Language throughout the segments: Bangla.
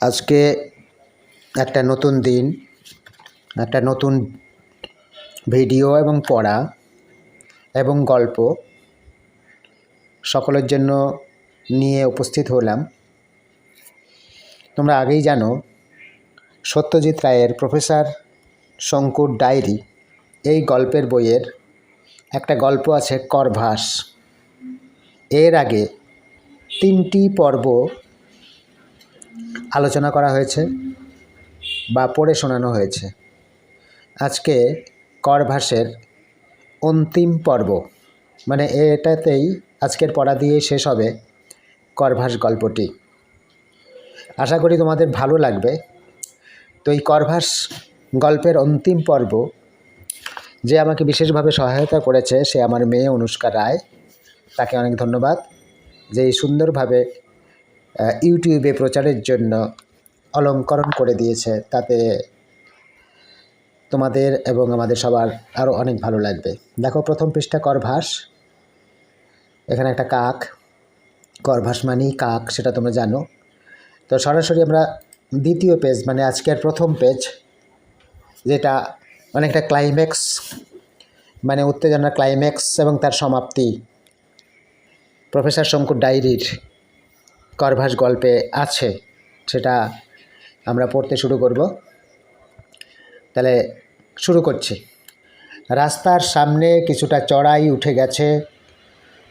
আজকে একটা নতুন দিন, একটা নতুন ভিডিও এবং পড়া এবং গল্প সকলের জন্য নিয়ে উপস্থিত হলাম। তোমরা আগেই জানো, সত্যজিৎ রায়ের প্রফেসর শঙ্কুর ডায়েরি, এই গল্পের বইয়ের একটা গল্প আছে করভাস। এর আগে তিনটি পর্ব আলোচনা করা হয়েছে বা পড়ে শোনানো হয়েছে। আজকে করভাসের অন্তিম পর্ব মানে এটাতেই আজকের পড়া দিয়ে শেষ হবে করভাস গল্পটি। আশা করি তোমাদের ভালো লাগবে। তো এই করভাস গল্পের অন্তিম পর্ব, যে আমাকে বিশেষভাবে সহায়তা করেছে সে আমার মেয়ে অনুষ্কা রায়। তাকে অনেক ধন্যবাদ। যে সুন্দরভাবে ইউটিউবে প্রচারের জন্য অলঙ্করণ করে দিয়েছে। তাতে তোমাদের এবং আমাদের সবার আরও অনেক ভালো লাগবে। দেখো, প্রথম পৃষ্ঠা করভাস। এখানে একটা কাক। করভাস মানেই কাক, সেটা তোমরা জানো। তো সরাসরি আমরা দ্বিতীয় পেজ মানে আজকের প্রথম পেজ যেটা অনেকটা ক্লাইম্যাক্স মানে উত্তেজনার ক্লাইম্যাক্স এবং তার সমাপ্তি। প্রফেসর শঙ্কুর ডায়েরির করভাস গল্পে আছে, সেটা আমরা পড়তে শুরু করব। তাহলে শুরু করছি। রাস্তার সামনে কিছুটা চড়াই উঠে গেছে,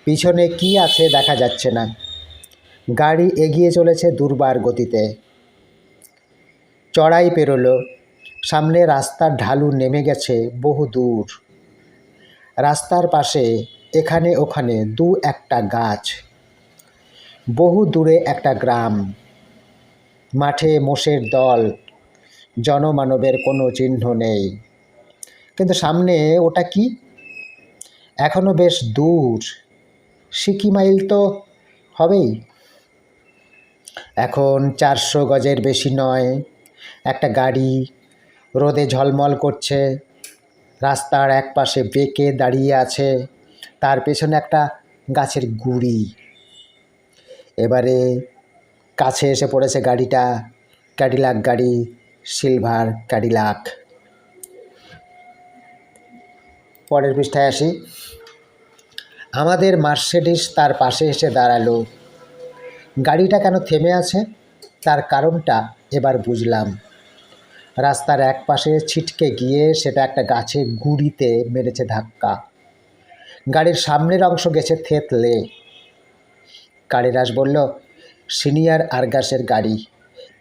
পিছনে কি আছে দেখা যাচ্ছে না। গাড়ি এগিয়ে চলেছে দুর্বার গতিতে। চড়াই পেরোলো, সামনে রাস্তার ঢালু নেমে গেছে বহু দূর। রাস্তার পাশে এখানে ওখানে দু একটা গাছ। বহু দূরে একটা গ্রাম। মাঠে মোষের দল, জনমানবের কোনো চিহ্ন নেই। কিন্তু সামনে ওটা কি? এখনও বেশ দূর। সিকি মাইল তো হবেই। এখন চারশো গজের বেশি নয়। একটা গাড়ি রোদে ঝলমল করছে। রাস্তার এক পাশে বেঁকে দাঁড়িয়ে আছে। তার পেছনে একটা গাছের গুড়ি। এবারে কাছে এসে পড়েছে গাড়িটা ক্যাডিলাক গাড়ি সিলভার ক্যাডিলাক পরের পৃষ্ঠায় আসি। আমাদের মার্সিডিস তার পাশে এসে দাঁড়াল। গাড়িটা কেন থেমে আছে? তার কারণটা এবার বুঝলাম। রাস্তার এক পাশে ছিটকে গিয়ে সেটা একটা গাছের গুড়িতে মেরেছে ধাক্কা। গাড়ির সামনের অংশ গেছে থেতলে। কালিদাস বলল, সিনিয়র আরগাসের গাড়ি।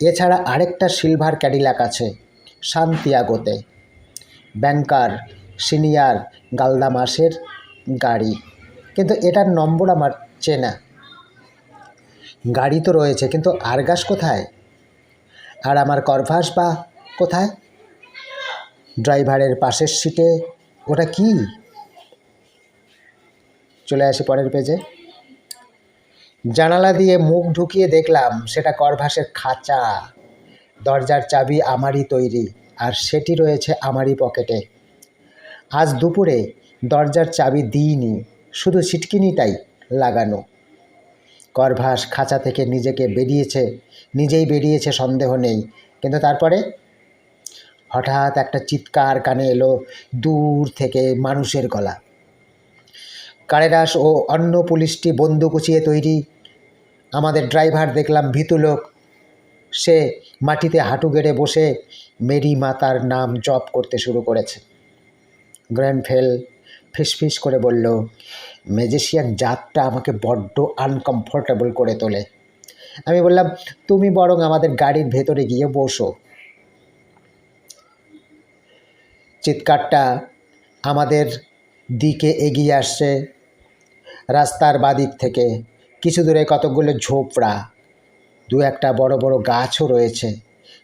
এছাড়া আরেকটা সিলভার ক্যাডিলাক আছে, সান্তিয়াগোতে। ব্যাংকার, সিনিয়র গালদামাসের গাড়ি। কিন্তু এটার নম্বর আমার চেনা। গাড়ি তো রয়েছে, কিন্তু আরগাস কোথায়? আর আমার করভাস বা কোথায়? ড্রাইভারের পাশের সিটে, ওটা কি? চলে আসি পরের পেজে জানালা দিয়ে মুখ ঢুকিয়ে দেখলাম সেটা করভাসের খাঁচা। দরজার চাবি আমারই তৈরি আর সেটি রয়েছে আমারই পকেটে। আজ দুপুরে দরজার চাবি দিইনি, শুধু ছিটকিনিটাই লাগানো। করভাস খাঁচা থেকে নিজেকে বেরিয়েছে, নিজেই বেরিয়েছে, সন্দেহ নেই। কিন্তু তারপরে? হঠাৎ একটা চিৎকার কানে এলো দূর থেকে মানুষের গলা। কারেরাস ও অন্য পুলিশটি বন্দুক তৈরি আমাদের ড্রাইভার দেখলাম ভীতু লোক। সে মাটিতে হাঁটু গেড়ে বসে মেরি মাতার নাম জপ করতে শুরু করেছে। গ্র্যান্ডফেল ফিসফিস করে বলল ম্যাজিশিয়ান জাতটা আমাকে বড্ড আনকমফোর্টেবল করে তোলে। আমি বললাম, তুমি বরং আমাদের গাড়ির ভেতরে গিয়ে বসো। চিৎকারটা আমাদের দিকে এগিয়ে আসছে রাস্তার বাদিক থেকে। কিছু দূরে কতকগুলো ঝোপড়া, দু একটা বড় বড় গাছও রয়েছে।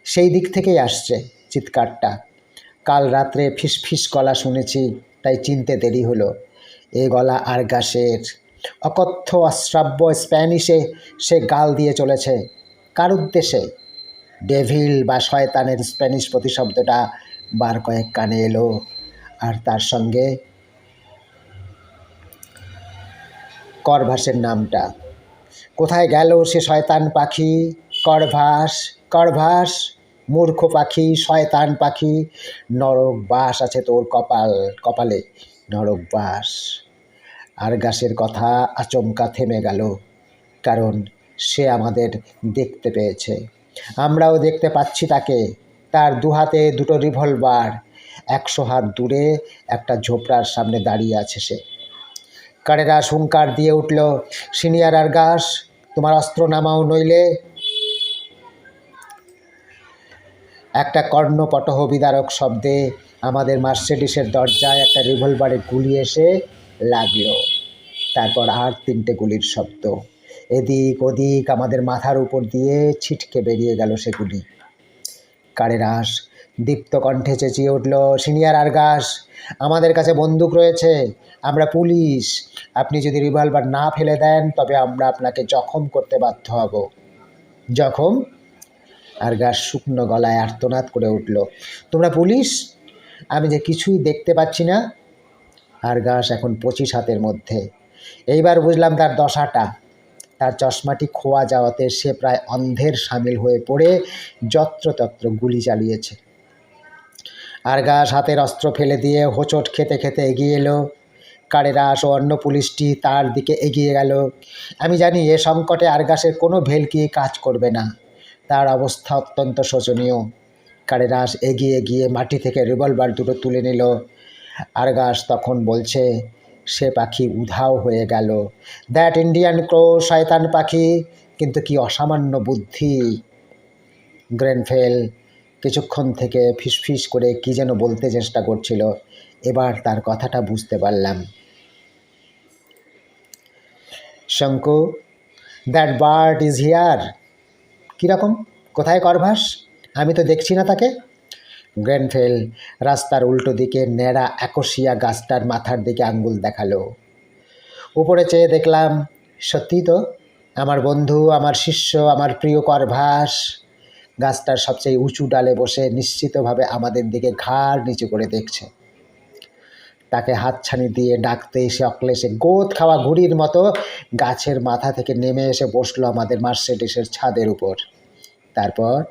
সেই দিক থেকেই আসছে চিৎকারটা। কাল রাত্রে ফিসফিস গলা শুনেছি, তাই চিনতে দেরি হলো। এ গলা আর গাছের অকথ্য, অশ্রাব্য স্প্যানিশে সে গাল দিয়ে চলেছে। কার উদ্দেশ্যে? ডেভিল বা শয়তানের স্প্যানিশ প্রতিশব্দটা বার কয়েক কানে এলো। আর তার সঙ্গে করভাসের নামটা। কোথায় গেল সে শয়তান পাখি? করভাস করভাস, মূর্খ পাখি, শয়তান পাখি। নরক বাস আছে তোর কপাল, কপালে। নরক বাস। আর গাছের কথা আচমকা থেমে গেল, কারণ সে আমাদের দেখতে পেয়েছে। আমরাও দেখতে পাচ্ছি তাকে। তার দু হাতে দুটো রিভলভার একশো হাত দূরে একটা ঝোপড়ার সামনে দাঁড়িয়ে আছে সে। কারেরা হুঙ্কার দিয়ে উঠল, সিনিয়র আর গাছ, তোমার অস্ত্র নামাও নইলে। একটা কর্ণপটহ বিদারক শব্দে আমাদের মার্সেডিসের দরজায় একটা রিভলভারে গুলি এসে লাগল। তারপর আর তিনটে গুলির শব্দ। এদিক ওদিক আমাদের মাথার উপর দিয়ে ছিটকে বেরিয়ে গেল সেগুলি কারেরাস দীপ্ত কণ্ঠে চেঁচিয়ে উঠল, সিনিয়র আর গাছ, আমাদের কাছে বন্দুক রয়েছে আমরা পুলিশ, আপনি যদি রিভলভার না ফেলে দেন, তবে আমরা আপনাকে জখম করতে বাধ্য হব। জখম? আর গাছ শুকনো গলায় আর্তনাদ করে উঠল। তোমরা পুলিশ? আমি যে কিছুই দেখতে পাচ্ছি না। আর গাছ এখন পঁচিশ হাতের মধ্যে। এইবার বুঝলাম তার দশাটা। তার চশমাটি খোয়া যাওয়াতে সে প্রায় অন্ধের সামিল হয়ে পড়ে, যত্রতত্র গুলি চালিয়েছে। আর গাছ হাতের অস্ত্র ফেলে দিয়ে হোঁচট খেতে খেতে এগিয়ে এলো। কারেরাস ও অন্য পুলিশটি তার দিকে এগিয়ে গেল। আমি জানি এ সংকটে আরগাসের কোনো ভেলকি কাজ করবে না। তার অবস্থা অত্যন্ত শোচনীয়। কারেরাস এগিয়ে গিয়ে মাটি থেকে রিভলভার দুটো তুলে নিল। আরগাস তখন বলছে, সে পাখি উধাও হয়ে গেল। দ্যাট ইন্ডিয়ান ক্রো, শয়তান পাখি, কিন্তু কি অসামান্য বুদ্ধি। গ্রেনফেল কিছুক্ষণ থেকে ফিসফিস করে কি যেন বলতে চেষ্টা করছিল। এবার তার কথাটা বুঝতে পারলাম। Shanku that bird is here কীরকম? কোথায় করভাস? আমি তো দেখছি না তাকে। গ্রেনফেল রাস্তার উল্টো দিকে ন্যাড়া একশিয়া গাছটার মাথার দিকে আঙ্গুল দেখাল। উপরে চেয়ে দেখলাম, সত্যি তো? আমার বন্ধু, আমার শিষ্য, আমার প্রিয় করভাস। গাছটার সবচেয়ে উঁচু ডালে বসে নিশ্চিতভাবে আমাদের দিকে ঘাড় নিচু করে দেখছে। তাকে হাতছানি দিয়ে ডাকতে এসে অক্লেশে গোদ খাওয়া ঘুড়ির মতো গাছের মাথা থেকে নেমে এসে বসল আমাদের মার্সেডিসের ছাদের উপর। তারপর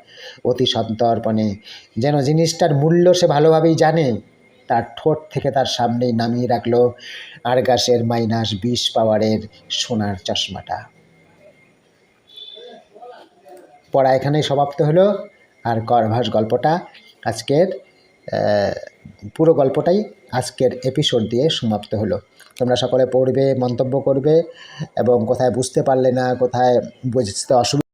অতি সন্তর্পণে, যেন জিনিসটার মূল্য সে ভালোভাবেই জানে, তার ঠোঁট থেকে তার সামনেই নামিয়ে রাখল আরগাসের মাইনাস বিশ পাওয়ারের সোনার চশমাটা। পড়া এখানেই সমাপ্ত হলো। আর করভাস গল্পটা আজকের পুরো গল্পটাই আজকের এপিসোড দিয়ে সমাপ্ত হলো। তোমরা সকলে পড়বে, মন্তব্য করবে এবং কোথায় বুঝতে পারলে না, কোথায় বুঝতে অসুবিধা